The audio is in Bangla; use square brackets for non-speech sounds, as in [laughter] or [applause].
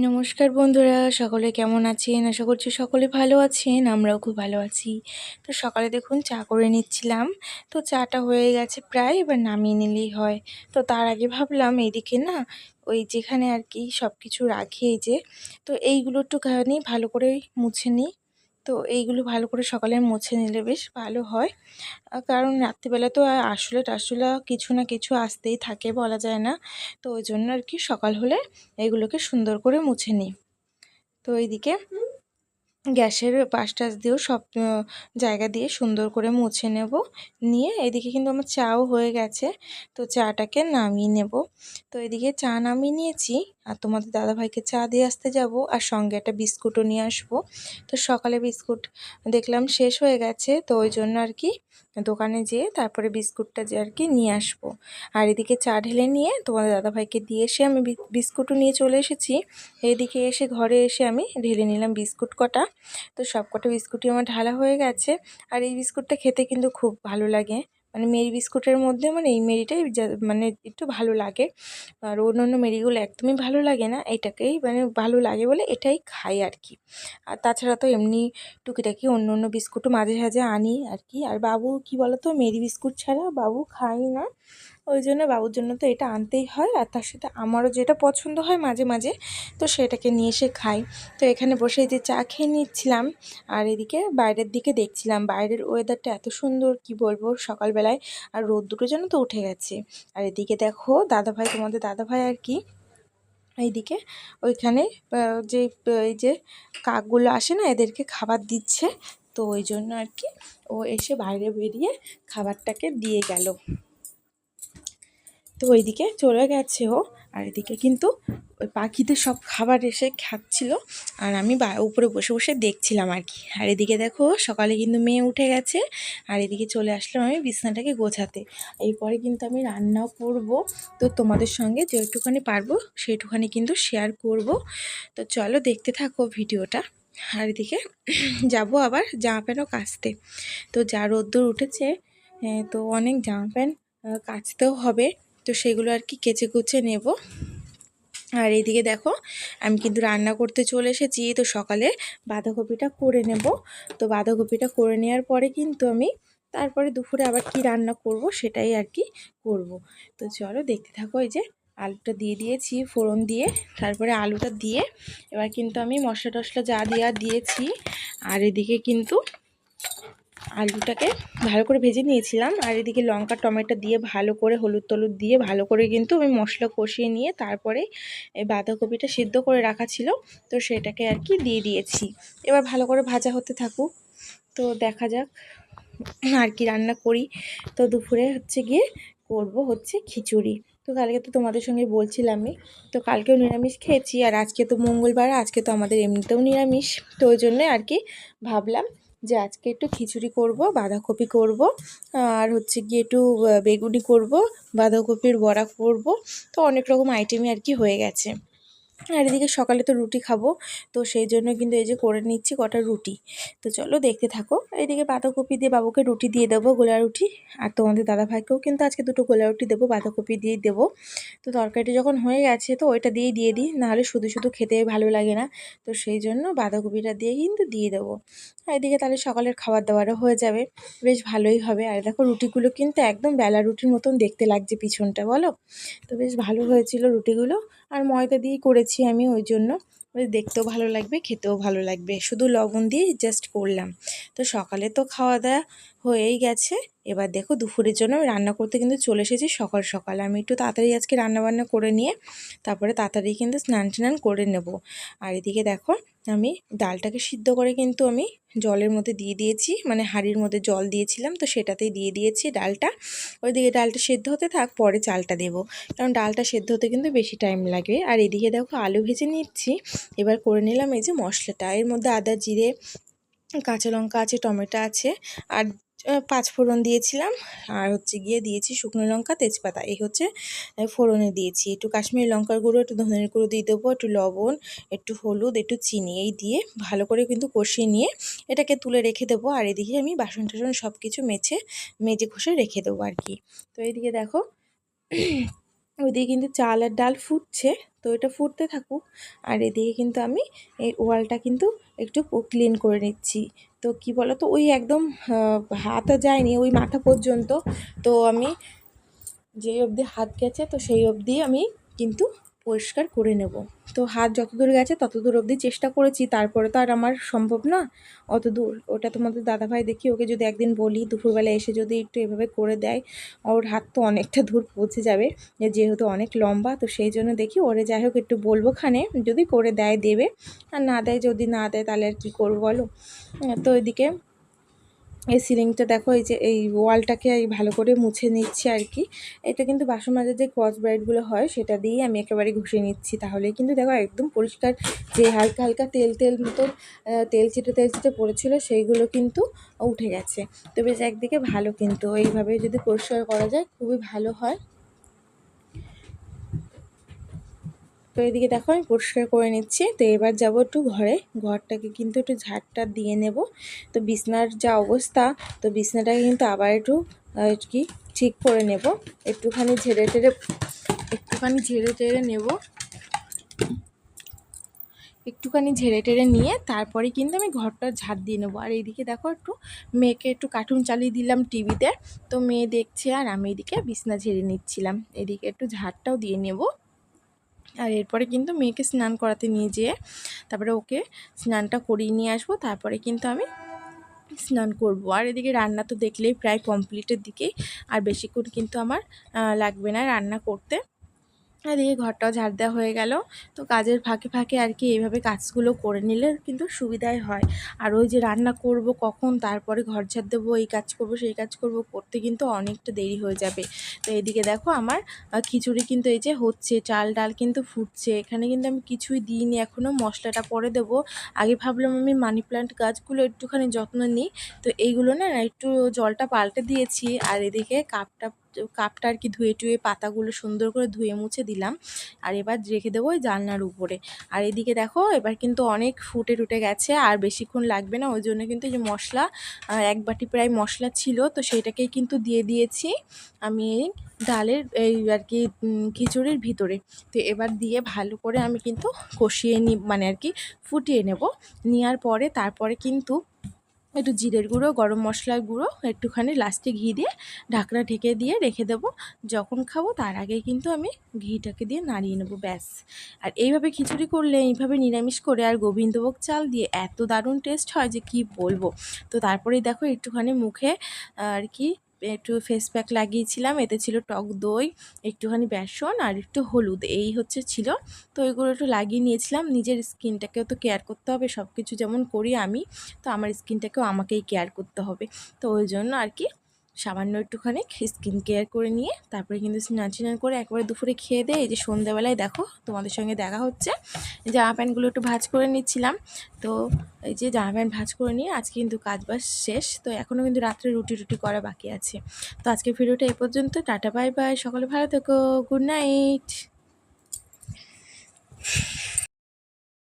নমস্কার বন্ধুরা, সকলে কেমন আছেন? আশা করছি সকলে ভালো আছেন, আমরাও খুব ভালো আছি। তো সকালে দেখুন, চা করে নিচ্ছিলাম। তো চাটা হয়ে গেছে প্রায়, এবার নামিয়ে নিলেই হয়। তো তার আগে ভাবলাম এইদিকে না, ওই যেখানে আর কি সব কিছু রাখি যে, তো এইগুলো একটুখানি ভালো করে মুছে নিই। তো এইগুলো ভালো করে সকালে মুছে নিলে বেশ ভালো হয়। কারণ রাত্রিবেলা তো আসলে টাসলে কিছু না কিছু আসতেই থাকে বলা যায় না। তো ওই জন্য আর কি সকাল হলে এগুলোকে সুন্দর করে মুছে নিই। তো এইদিকে গ্যাসের পাশ টাশ দিয়েও সব জায়গা দিয়ে সুন্দর করে মুছে নেব। নিয়ে এদিকে কিন্তু আমার চাও হয়ে গেছে। তো চাটাকে নামিয়ে নেব। তো এদিকে চা নামিয়ে নিয়েছি। আর তোমাদের দাদাভাইকে চা দিয়ে আসতে যাব আর সঙ্গে একটা বিস্কুটও নিয়ে আসব। তো সকালে বিস্কুট দেখলাম শেষ হয়ে গেছে, তো ওই জন্য আর কি দোকানে যেয়ে তারপরে বিস্কুটটা যে আর কি নিয়ে আসব। আর এদিকে চা ঢেলে নিয়ে তোমাদের দাদাভাইকে দিয়ে এসে আমি বিস্কুটও নিয়ে চলে এসেছি। এদিকে এসে ঘরে এসে আমি ঢেলে নিলাম বিস্কুট কটা। তো সব কটা বিস্কুটই আমার ঢালা হয়ে গেছে। আর এই বিস্কুটটা খেতে কিন্তু খুব ভালো লাগে। মানে মেরি বিস্কুটের মধ্যে মানে এই মেরিটাই মানে একটু ভালো লাগে। আর অন্য অন্য মেরিগুলো একদমই ভালো লাগে না, এটাকেই মানে ভালো লাগে বলে এটাই খাই আর কি আর তাছাড়া তো এমনি টুকিটাকি অন্য অন্য বিস্কুটও মাঝে সাঝে আনি আর কি আর বাবু কি বলতো, মেরি বিস্কুট ছাড়া বাবু খাই না। ওই জন্য বাবুর জন্য তো এটা আনতেই হয় আর তার সাথে আমারও যেটা পছন্দ হয় মাঝে মাঝে, তো সেটাকে নিয়ে এসে খাই তো এখানে বসে যে চা খেয়ে নিচ্ছিলাম আর এদিকে বাইরের দিকে দেখছিলাম। বাইরের ওয়েদারটা এত সুন্দর, কি বলব, সকালবেলায় আর রোদ দুটো যেন তো উঠে গেছে। আর এদিকে দেখো, দাদাভাই, তোমাদের দাদাভাই আর কি, এইদিকে ওইখানে যে, এই যে কাকগুলো আসে না, এদেরকে খাবার দিচ্ছে। তো ওই জন্য আর কি ও এসে বাইরে বেরিয়ে খাবারটাকে দিয়ে গেল। তো ওইদিকে চলে গেছে ও। আর এদিকে কিন্তু ওই পাখিদের সব খাবার এসে খাচ্ছিল। আর আমি উপরে বসে বসে দেখছিলাম আর কি। আর এদিকে দেখো, সকালে কিন্তু মেয়ে উঠে গেছে। আর এদিকে চলে আসলাম আমি বিছানাটাকে গোছাতে। এরপরে কিন্তু আমি রান্নাও করব। তো তোমাদের সঙ্গে যেটুখানি পারব সেইটুখানি কিন্তু শেয়ার করব। তো চলো দেখতে থাকো ভিডিওটা। আর এদিকে [clears throat] যাব আবার জামা প্যান্টও কাচতে। তো যা রোদ্দুর উঠেছে তো অনেক জামা প্যান্ট কাচতেও হবে। তো সেগুলো আর কি কেচে কুচে নেব। আর এইদিকে দেখো, আমি কিন্তু রান্না করতে চলে এসেছি। তো সকালে বাঁধাকপিটা করে নেব। তো বাঁধাকপিটা করে নেওয়ার পরে কিন্তু আমি তারপরে দুপুরে আবার কি রান্না করব সেটাই আর কি করব। তো চলো দেখতে থাকো, এই যে আলুটা দিয়ে দিয়েছি, ফোড়ন দিয়ে, তারপরে আলুটা দিয়ে। এবার কিন্তু আমি মশলা টশলা যা দেওয়া দিয়েছি। আর এদিকে কিন্তু আলুটাকে ভালো করে ভেজে নিয়েছিলাম। আর এদিকে লঙ্কা, টমেটো দিয়ে ভালো করে হলুদ টলুদ দিয়ে ভালো করে কিন্তু আমি মশলা কষিয়ে নিয়ে তারপরে এই বাঁধাকপিটা সিদ্ধ করে রাখা ছিল। তো সেটাকে আর কি দিয়ে দিয়েছি। এবার ভালো করে ভাজা হতে থাকুক। তো দেখা যাক আর কি রান্না করি। তো দুপুরে হচ্ছে গিয়ে করব হচ্ছে খিচুড়ি। তো কালকে তো তোমাদের সঙ্গে বলছিলামই, তো কালকেও নিরামিষ খেয়েছি। আর আজকে তো মঙ্গলবার, আজকে তো আমাদের এমনিতেও নিরামিষ। তো ওই জন্যে আর কি ভাবলাম যে আজকে একটু খিচুড়ি করব, বাঁধাকপি করব, আর হচ্ছে গিয়ে একটু বেগুনি করব, বাঁধাকপির বড়া করব। তো অনেক রকম আইটেমই আর কি হয়ে গেছে। আর এদিকে সকালে তো রুটি খাব, তো সেই জন্য কিন্তু এই যে করে নিচ্ছি কটা রুটি। তো চলো দেখতে থাকো এইদিকে বাঁধাকপি দিয়ে বাবুকে রুটি দিয়ে দেবো, গোলা রুটি, আর তোমাদের দাদাভাইকেও কিন্তু আজকে দুটো গোলা রুটি দেবো, বাঁধাকপি দিয়ে দেবো। তো তরকারিটা যখন হয়ে গেছে তো ওইটা দিয়েই দিয়ে দিই, নাহলে শুধু শুধু খেতে ভালো লাগে না। তো সেই জন্য বাঁধাকপিটা দিয়ে কিন্তু দিয়ে দেবো। আর এদিকে তাহলে সকালের খাবার দাবারও হয়ে যাবে, বেশ ভালোই হবে। আর দেখো রুটিগুলো কিন্তু একদম বেলা রুটির মতন দেখতে লাগছে পিছনটা, বলো? তো বেশ ভালো হয়েছিল রুটিগুলো। আর ময়দা দিয়েই করেছি আমি, ওই জন্য। দেখতেও ভালো লাগবে, খেতেও ভালো লাগবে। শুধু লবণ দিয়ে জাস্ট করলাম। তো সকালে তো খাওয়া দাওয়া হয়েই গেছে। এবার দেখো দুপুরের জন্য রান্না করতে কিন্তু চলে এসেছি সকাল সকাল। আমি একটু তাড়াতাড়ি আজকে রান্না বান্না করে নিয়ে তারপরে তাড়াতাড়ি কিন্তু স্নান টান করে নেব। আর এদিকে দেখো আমি ডালটাকে সিদ্ধ করে কিন্তু আমি জলের মধ্যে দিয়ে দিয়েছি মানে হাঁড়ির মধ্যে জল দিয়েছিলাম তো সেটাতেই দিয়ে দিয়েছি ডালটা। ওইদিকে ডালটা সেদ্ধ হতে থাক, পরে চালটা দেবো। কারণ ডালটা সেদ্ধ হতে কিন্তু বেশি টাইম লাগে। আর এদিকে দেখো আলু ভেজে নিচ্ছি। এবার করে নিলাম এই যে মশলাটা। এর মধ্যে আদা, জিরে, কাঁচা লঙ্কা আছে, টমেটো আছে। আর পাঁচ ফোড়ন দিয়েছিলাম। আর হচ্ছে গিয়ে দিয়েছি শুকনো লঙ্কা, তেজপাতা। এই হচ্ছে ফোড়নে দিয়েছি। একটু কাশ্মীরি লঙ্কার গুঁড়ো, একটু ধনের গুঁড়ো দিয়ে দেবো, একটু লবণ, একটু হলুদ, একটু চিনি, এই দিয়ে ভালো করে কিন্তু কষিয়ে নিয়ে এটাকে তুলে রেখে দেবো। আর এদিকে আমি বাসন টাসন সব কিছু মেছে, মেজে ঘষে রেখে দেবো আর কি। তো এইদিকে দেখো [clears throat] ওইদিকে কিন্তু চাল আর ডাল ফুটছে। তো এটা ফুটতে থাকুক। আর এদিকে কিন্তু আমি এই ওয়ালটা কিন্তু একটু ক্লিন করে নিচ্ছি। তো কি বলো তো ওই একদম হাতও যায়নি, ওই মাথা পর্যন্ত। তো আমি যেই অবধি হাত গেছে, তো সেই অবধি আমি কিন্তু পরিষ্কার করে নেব। তো হাত যত দূর গেছে তত দূর অবধি চেষ্টা করেছি, তারপরে তো আর আমার সম্ভব না। অত দূর। ওটা তোমাদের দাদাভাই দেখি, ওকে যদি একদিন বলি দুপুরবেলা এসে যদি একটু এভাবে করে দেয়, ওর হাত তো অনেকটা দূর পৌঁছে যাবে। যেহেতু অনেক লম্বা, তো সেই জন্য দেখি ওরে যাই হোক একটু বলব খানে, যদি করে দেয়, দেবে। আর না দেয় যদি না দেয় তাহলে আর কী করব বলো? তো এদিকে এই সিলিংটা দেখো, এই যে এই ওয়ালটাকে ভালো করে মুছে নিচ্ছি আর কি। এটা কিন্তু বাসন মাজার যে ক্রস ব্রাইডগুলো হয়, সেটা দিয়েই আমি একেবারে ঘষে নিচ্ছি। তাহলে কিন্তু দেখো, একদম পরিষ্কার যে হালকা হালকা তেল তেল মতো তেল চিটে তেল চিটে পড়েছিল, সেইগুলো কিন্তু উঠে গেছে। তো বেশ একদিকে ভালো কিন্তু। এইভাবে যদি পরিষ্কার করা যায়, খুবই ভালো হয় তো এদিকে দেখো আমি পরিষ্কার করে নিচ্ছি। তো এবার যাব একটু ঘরে। ঘরটাকে কিন্তু একটু ঝাড়টা দিয়ে নেব। তো বিছনার যা অবস্থা, তো বিছনাটাকে কিন্তু আবার একটু কি ঠিক করে নেব। একটুখানি ঝেড়ে টেড়ে, একটুখানি ঝেড়ে টেড়ে নেব। একটুখানি ঝেড়ে টেড়ে নিয়ে তারপরে কিন্তু আমি ঘরটা ঝাড় দিয়ে নেব। আর এইদিকে দেখো একটু মেয়েকে একটু কার্টুন চালিয়ে দিলাম টিভিতে। তো মেয়ে দেখছে আর আমি এদিকে বিছনা ঝেড়ে নিচ্ছিলাম। এদিকে একটু ঝাড়টাও দিয়ে নেব। আর এরপরে কিন্তু মেয়েকে স্নান করাতে নিয়ে যেয়ে তারপরে ওকে স্নানটা করিয়ে নিয়ে আসব, তারপরে কিন্তু আমি স্নান করব। আর এদিকে রান্না তো দেখলেই প্রায় কমপ্লিটের দিকেই, আর বেশিক্ষণ কিন্তু আমার লাগবে না রান্না করতে। এদিকে ঘরটাও ঝাড় দেওয়া হয়ে গেল। তো কাজের ফাঁকে ফাঁকে আর কি এইভাবে কাজগুলো করে নিলে কিন্তু সুবিধাই হয়। আর ওই যে রান্না করব কখন, তারপরে ঘর ঝাড় দেবো, এই কাজ করব, সেই কাজ করব, করতে কিন্তু অনেকটা দেরি হয়ে যাবে। তো এদিকে দেখো আমার খিচুড়ি কিন্তু এই যে হচ্ছে, চাল ডাল কিন্তু ফুটছে। এখানে কিন্তু আমি কিছুই দিইনি এখনও মশলাটা পরে দেবো। আগে ভাবলাম আমি মানি প্ল্যান্ট গাছগুলো একটুখানি যত্ন নিই। তো এইগুলো না, একটু জলটা পাল্টে দিয়েছি। আর এদিকে কাপটা কাপটা আর কি ধুয়ে টুয়ে পাতাগুলো সুন্দর করে ধুয়ে মুছে দিলাম। আর এবার রেখে দেবো ওই জানলার উপরে। আর এদিকে দেখো, এবার কিন্তু অনেক ফুটে টুটে গেছে, আর বেশিক্ষণ লাগবে না। ওই জন্য কিন্তু যে মশলা এক বাটি প্রায় মশলা ছিল, তো সেটাকেই কিন্তু দিয়ে দিয়েছি আমি ডালের, এই আর কি খিচুড়ির ভিতরে। তো এবার দিয়ে ভালো করে আমি কিন্তু কষিয়ে নি মানে আর কি, ফুটিয়ে নেব। নেওয়ার পরে তারপরে কিন্তু একটু জিরের গুঁড়ো, গরম মশলার গুঁড়ো, একটুখানি লাস্টে ঘি দিয়ে ঢাকনা ঢেকে দিয়ে রেখে দেবো। যখন খাব তার আগে কিন্তু আমি ঘিটাকে দিয়ে নাড়িয়ে নেব, ব্যাস। আর এইভাবে খিচুড়ি করলে, এইভাবে নিরামিষ করে আর গোবিন্দভোগ চাল দিয়ে এত দারুণ টেস্ট হয় যে কি বলব? তো তারপরেই দেখো একটুখানি মুখে আর কি একটু ফেস প্যাক লাগিয়েছিলাম, এতে ছিল টক দই, একটুখানি বেসন আর একটু হলুদ, এই হচ্ছে ছিল। তো ওইগুলো একটু লাগিয়ে নিয়েছিলাম, নিজের স্কিনটাকেও তো কেয়ার করতে হবে সব কিছু যেমন করি আমি, তো আমার স্কিনটাকেও আমাকেই কেয়ার করতে হবে। তো ওই জন্য আর কি সামান্য একটুখানি স্কিন কেয়ার করে নিয়ে, তারপরে কিন্তু স্নান স্নান করে একবারে দুপুরে খেয়ে দেয় এই যে সন্ধ্যাবেলায় দেখো তোমাদের সঙ্গে দেখা হচ্ছে। জামা প্যান্টগুলো একটু ভাজ করে নিচ্ছিলাম, তো এই যে জামা প্যান্ট ভাজ করে নিয়ে আজকে কিন্তু কাজ বাজ শেষ, তো এখনও কিন্তু রাত্রে রুটি রুটি করা বাকি আছে। তো আজকে ভিডিওটা এ পর্যন্ত, টাটা বাই বাই সকলে ভালো থেকো গুড নাইট